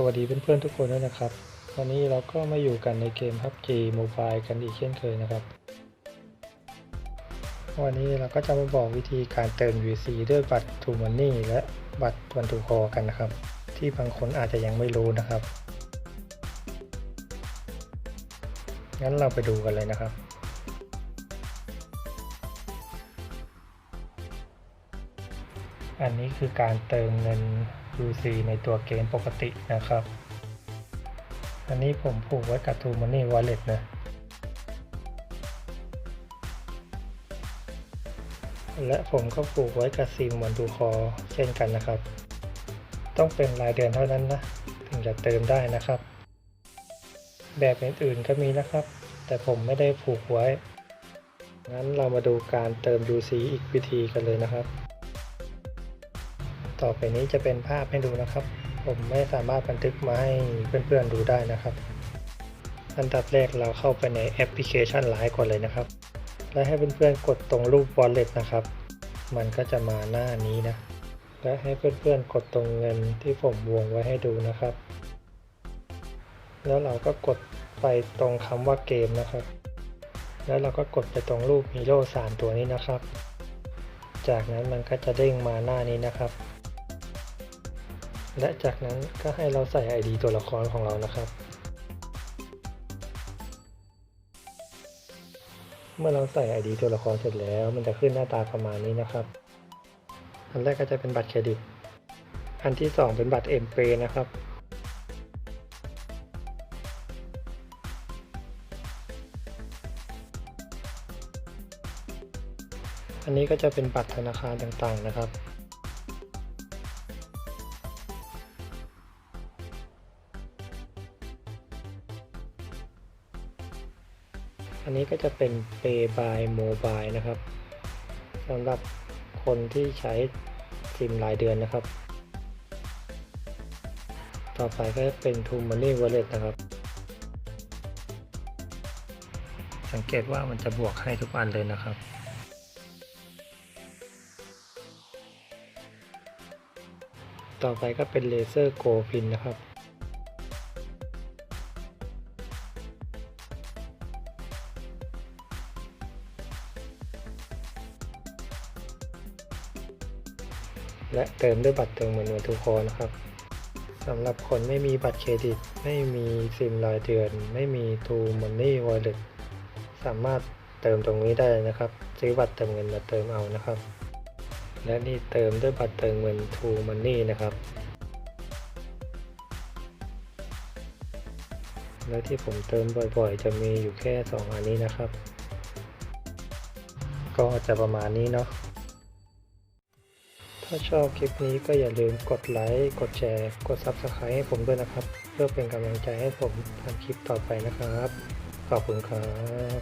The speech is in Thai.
สวัสดีเพื่อนๆทุกคนด้วยนะครับ วันนี้เราก็มาอยู่กันในเกม PUBG Mobile กันอีกเช่นเคยนะครับ วันนี้เราก็จะมาบอกวิธีการเติม VC ด้วยบัตร True Money และบัตรวันทูคอกันนะครับ ที่บางคนอาจจะยังไม่รู้นะครับ งั้นเราไปดูกันเลยนะครับ อันนี้คือการเติมเงิน UC ในตัวเกมปกตินะครับ อันนี้ผมผูกไว้กับ True Money Wallet นะ และผมก็ผูกไว้กับซิมวันดูคอเช่นกันนะครับ ต้องเป็นรายเดือนเท่านั้นนะ ถึงจะเติมได้นะครับ แบบอื่นๆก็มีนะครับ แต่ผมไม่ได้ผูกไว้ งั้นเรามาดูการเติม UC อีกวิธีกันเลยนะครับ ต่อไปนี้จะเป็นภาพให้ดูนะครับ ผมไม่สามารถบันทึกมาให้เพื่อนๆดูได้นะครับ อันดับแรกเราเข้าไปในแอปพลิเคชันไลน์ก่อนเลยนะครับ และให้เพื่อนๆกดตรงรูป wallet นะครับ มันก็จะมาหน้านี้นะ และให้เพื่อนๆกดตรงเงินที่ผมวงไว้ให้ดูนะครับ แล้วเราก็กดไปตรงคำว่าเกมนะครับ แล้วเราก็กดไปตรงรูปฮีโร่สามตัวนี้นะครับ จากนั้นมันก็จะเด้งมาหน้านี้นะครับ และจากนั้นก็ให้เราใส่ ID ตัวละครของเรานะครับ เมื่อเราใส่ ID ตัวละครเสร็จแล้วมันจะขึ้นหน้าตาประมาณนี้นะครับ อันแรกก็จะเป็นบัตรเครดิต อันที่สองเป็นบัตร m p a y นะครับอันนี้ก็จะเป็นบัตรธนาคารต่างๆนะครับ อันนี้ก็จะเป็น Pay by Mobile นะครับสำหรับคนที่ใช้ซิมรายเดือนนะครับ ต่อไปก็จะเป็น True Money Wallet นะครับ สังเกตว่ามันจะบวกให้ทุกอันเลยนะครับต่อไปก็เป็น Laser Go Pin นะครับ และเติมด้วยบัตรเติมเงินวันทุกคนนะครับสำหรับคนไม่มีบัตรเครดิต ไม่มีซิมรายเดือน ไม่มี True Money Wallet สามารถเติมตรงนี้ได้นะครับ ซื้อบัตรเติมเงินมาเติมเอานะครับ และนี่เติมด้วยบัตรเติมเงิน True Money นะครับ และที่ผมเติมบ่อยๆ จะมีอยู่แค่ 2 อันนี้นะครับ ก็จะประมาณนี้เนาะ ถ้าชอบคลิปนี้ก็อย่าลืมกดไลค์ กดแชร์ กด Subscribe ให้ผมด้วยนะครับ เพื่อเป็นกำลังใจให้ผมทำคลิปต่อไปนะครับ ขอบคุณครับ